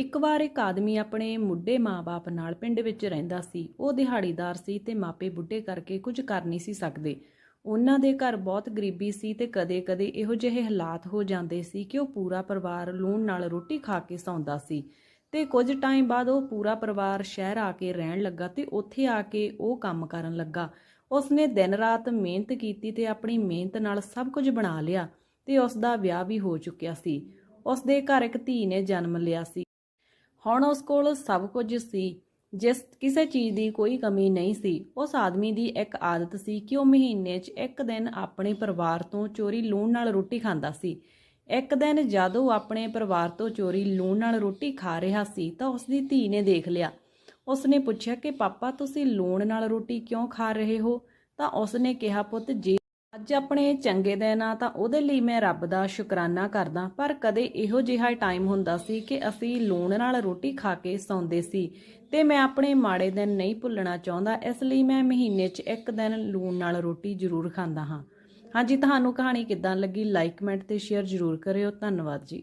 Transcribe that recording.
ਇੱਕ ਵਾਰ ਇੱਕ ਆਦਮੀ ਆਪਣੇ ਮੁੱਢੇ ਮਾਪੇ ਨਾਲ ਪਿੰਡ ਵਿੱਚ ਰਹਿੰਦਾ ਸੀ। ਉਹ ਦਿਹਾੜੀਦਾਰ ਸੀ ਤੇ ਮਾਪੇ ਬੁੱਢੇ ਕਰਕੇ ਕੁਝ ਕਰ ਨਹੀਂ ਸੀ ਸਕਦੇ। ਉਹਨਾਂ ਦੇ ਘਰ ਬਹੁਤ ਗਰੀਬੀ ਸੀ ਤੇ ਕਦੇ-ਕਦੇ ਇਹੋ ਜਿਹੇ ਹਾਲਾਤ ਹੋ ਜਾਂਦੇ ਸੀ ਕਿ ਉਹ ਪੂਰਾ ਪਰਿਵਾਰ ਲੂਣ ਨਾਲ ਰੋਟੀ ਖਾ ਕੇ ਸੌਂਦਾ ਸੀ। ਤੇ ਕੁਝ ਟਾਈਮ ਬਾਅਦ ਉਹ ਪੂਰਾ ਪਰਿਵਾਰ ਸ਼ਹਿਰ ਆ ਕੇ ਰਹਿਣ ਲੱਗਾ ਤੇ ਉੱਥੇ ਆ ਕੇ ਉਹ ਕੰਮ ਕਰਨ ਲੱਗਾ। ਉਸਨੇ ਦਿਨ ਰਾਤ ਮਿਹਨਤ ਕੀਤੀ ਤੇ ਆਪਣੀ ਮਿਹਨਤ ਨਾਲ ਸਭ ਕੁਝ ਬਣਾ ਲਿਆ ਤੇ ਉਸ ਦਾ ਵਿਆਹ ਵੀ ਹੋ ਚੁੱਕਿਆ ਸੀ। ਉਸ ਦੇ ਘਰ ਇੱਕ ਧੀ ਨੇ ਜਨਮ ਲਿਆ ਸੀ। ਹੁਣ ਉਸ ਕੋਲ ਸਭ ਕੁਝ ਸੀ। ਜਿਸ ਕਿਸੇ ਚੀਜ਼ ਦੀ ਕੋਈ ਕਮੀ ਨਹੀਂ ਸੀ। ਉਸ ਆਦਮੀ ਦੀ ਇੱਕ ਆਦਤ ਸੀ, ਕਿ ਉਹ ਮਹੀਨੇ 'ਚ ਇੱਕ ਦਿਨ ਆਪਣੇ ਪਰਿਵਾਰ ਤੋਂ ਚੋਰੀ ਲੂਣ ਨਾਲ ਰੋਟੀ ਖਾਂਦਾ ਸੀ। ਇੱਕ ਦਿਨ ਜਦ ਉਹ ਆਪਣੇ ਪਰਿਵਾਰ ਤੋਂ ਚੋਰੀ ਲੂਣ ਨਾਲ ਰੋਟੀ ਖਾ ਰਿਹਾ ਸੀ, ਤਾਂ ਉਸ ਦੀ ਧੀ ਨੇ ਦੇਖ ਲਿਆ। ਉਸ ਨੇ ਪੁੱਛਿਆ ਕਿ, ਪਾਪਾ, ਤੁਸੀਂ ਲੂਣ ਨਾਲ ਰੋਟੀ ਕਿਉਂ ਖਾ ਰਹੇ ਹੋ? ਤਾਂ ਉਸ ਨੇ ਕਿਹਾ, ਪੁੱਤ, ਜੇ ਅੱਜ ਆਪਣੇ ਚੰਗੇ ਦਿਨ ਆ ਤਾਂ ਉਹਦੇ ਲਈ ਮੈਂ ਰੱਬ ਦਾ ਸ਼ੁਕਰਾਨਾ ਕਰਦਾ, ਪਰ ਕਦੇ ਇਹੋ ਜਿਹਾ ਟਾਈਮ ਹੁੰਦਾ ਸੀ ਕਿ ਅਸੀਂ ਲੂਣ ਨਾਲ ਰੋਟੀ ਖਾ ਕੇ ਸੌਂਦੇ ਸੀ ਤੇ ਮੈਂ ਆਪਣੇ ਮਾੜੇ ਦਿਨ ਨਹੀਂ ਭੁੱਲਣਾ ਚਾਹੁੰਦਾ, ਇਸ ਲਈ ਮੈਂ ਮਹੀਨੇ 'ਚ ਇੱਕ ਦਿਨ ਲੂਣ ਨਾਲ ਰੋਟੀ ਜ਼ਰੂਰ ਖਾਂਦਾ ਹਾਂ। ਹਾਂਜੀ, ਤੁਹਾਨੂੰ ਕਹਾਣੀ ਕਿੱਦਾਂ ਲੱਗੀ? ਲਾਈਕ ਕਮੈਂਟ ਤੇ ਸ਼ੇਅਰ ਜ਼ਰੂਰ ਕਰਿਓ। ਧੰਨਵਾਦ ਜੀ।